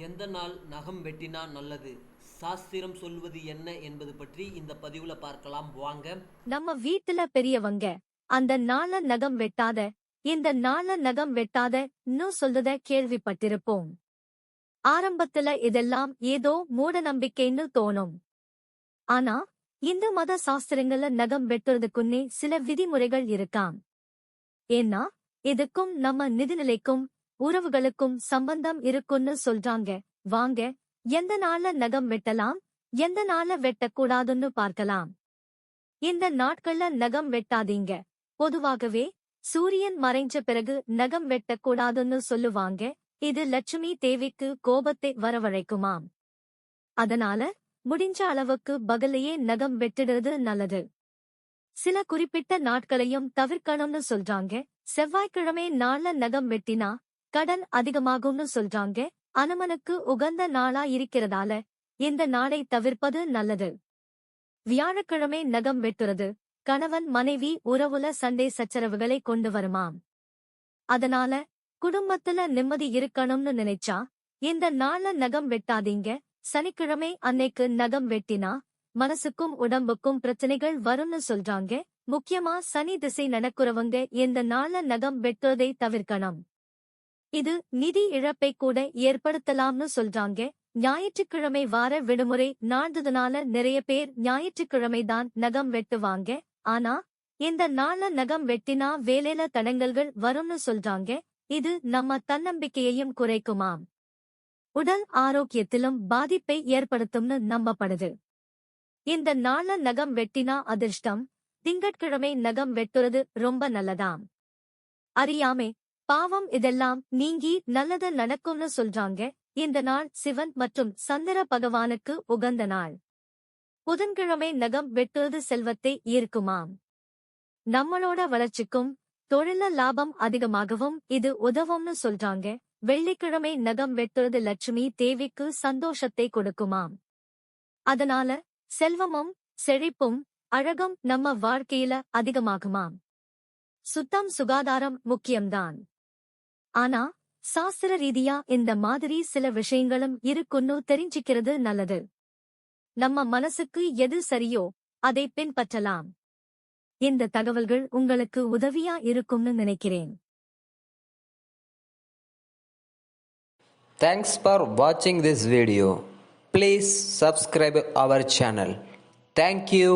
எந்த நாள் நகம் வெட்டினா நல்லது? சாஸ்திரம் சொல்வது என்ன என்பது பற்றி இந்த பதிவுல பார்க்கலாம். வாங்க. நம்ம வீட்டுல பெரியவங்க அந்த நாள நகம் வெட்டாத இந்த நாள நகம் வெட்டாத இன்னும் சொல்றத கேள்விப்பட்டிருப்போம். ஆரம்பத்துல இதெல்லாம் ஏதோ மூட நம்பிக்கைன்னு தோணும். ஆனா இந்து மத சாஸ்திரங்கள்ல நகம் வெட்டுறதுக்குன்னே சில விதிமுறைகள் இருக்காம். ஏன்னா இதுக்கும் நம்ம நிதிநிலைக்கும் உறவுகளுக்கும் சம்பந்தம் இருக்குன்னு சொல்றாங்க. வாங்க எந்த நாள்ல நகம் வெட்டலாம் எந்த நாள்ல வெட்டக்கூடாதுன்னு பார்க்கலாம். இந்த நாட்கள்ல நகம் வெட்டாதீங்க. பொதுவாகவே சூரியன் மறைஞ்ச பிறகு நகம் வெட்டக்கூடாதுன்னு சொல்லுவாங்க. இது லட்சுமி தேவிக்கு கோபத்தை வரவழைக்குமாம். அதனால முடிஞ்ச அளவுக்கு பகலையே நகம் வெட்டிடுறது நல்லது. சில குறிப்பிட்ட நாட்களையும் தவிர்க்கணும்னு சொல்றாங்க. செவ்வாய்க்கிழமை நாள்ல நகம் வெட்டினா கடன் அதிகமாகும்னு சொல்றாங்க. அனுமனுக்கு உகந்த நாளா இருக்கிறதால இந்த நாளை தவிர்ப்பது நல்லது. வியாழக்கிழமை நகம் வெட்டுறது. கணவன் மனைவி உறவுல சண்டை சச்சரவுகளை கொண்டு வருமாம். அதனால குடும்பத்துல நிம்மதி இருக்கணும்னு நினைச்சா இந்த நாள்ல நகம் வெட்டாதீங்க. சனிக்கிழமை அன்னைக்கு நகம் வெட்டினா மனசுக்கும் உடம்புக்கும் பிரச்சனைகள் வரும்னு சொல்றாங்க. முக்கியமா சனி திசை நடக்குறவங்க இந்த நாள்ல நகம் வெட்டுறதை தவிர்க்கணும். இது நிதி இழப்பை கூட ஏற்படுத்தலாம்னு சொல்றாங்க. ஞாயிற்றுக்கிழமை வார விடுமுறை நாள்ததுனால நிறைய பேர் ஞாயிற்றுக்கிழமை தான் நகம் வெட்டுவாங்க. ஆனா இந்த நாள்ல நகம் வெட்டினா வேலையில தடங்கல்கள் வரும்னு சொல்றாங்க. இது நம்ம தன்னம்பிக்கையையும் குறைக்குமாம் உடல் ஆரோக்கியத்திலும் பாதிப்பை ஏற்படுத்தும்னு நம்பப்படுது. இந்த நாள்ல நகம் வெட்டினா அதிர்ஷ்டம். திங்கட்கிழமை நகம் வெட்டுறது ரொம்ப நல்லதாம். அறியாமே பாவம் இதெல்லாம் நீங்கி நல்லது நடக்கும்னு சொல்றாங்க. இந்த நாள் சிவன் மற்றும் சந்திர பகவானுக்கு உகந்த நாள். புதன்கிழமை நகம் வெட்டுவது செல்வத்தை ஈர்க்குமாம். நம்மளோட வளர்ச்சிக்கும் தொழில லாபம் அதிகமாகவும் இது உதவும்னு சொல்றாங்க. வெள்ளிக்கிழமை நகம் வெட்டுறது லட்சுமி தேவிக்கு சந்தோஷத்தை கொடுக்குமாம். அதனால செல்வமும் செழிப்பும் அழகும் நம்ம வாழ்க்கையில அதிகமாகுமாம். சுத்தம் சுகாதாரம் முக்கியம்தான். ஆனா சாஸ்திர ரீதியா இந்த மாதிரி சில விஷயங்களும் இருக்குன்னு தெரிஞ்சுக்கிறது நல்லது. நம்ம மனசுக்கு எது சரியோ அதை பின்பற்றலாம். இந்த தகவல்கள் உங்களுக்கு உதவியா இருக்கும்னு நினைக்கிறேன். தேங்க்ஸ் ஃபார் வாட்சிங் this video please subscribe our channel thank you.